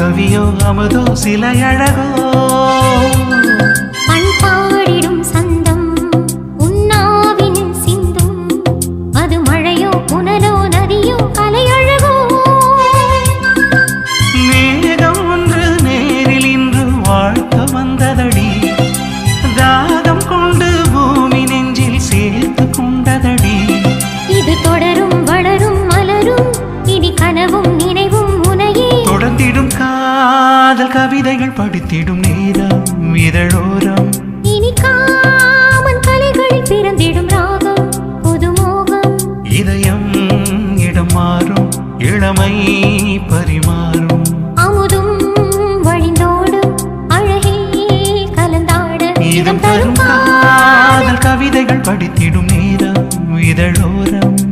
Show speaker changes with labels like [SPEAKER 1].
[SPEAKER 1] கவியோ அமுதோ சிலை அழகோ. படித்திடும் நேரம் இதழோரம்.
[SPEAKER 2] இனி காமன் கலைகளில் பிறந்திடும் ராகம் புதுமோகம்.
[SPEAKER 1] இதயம் இடம் மாறும் இளமை பரிமாறும்.
[SPEAKER 2] அமுதும் வழிந்தோடும் அழகே கலந்தாட
[SPEAKER 1] இதம் தரும் காதல் கவிதைகள் படித்திடும் நேரம் இதழோரம்.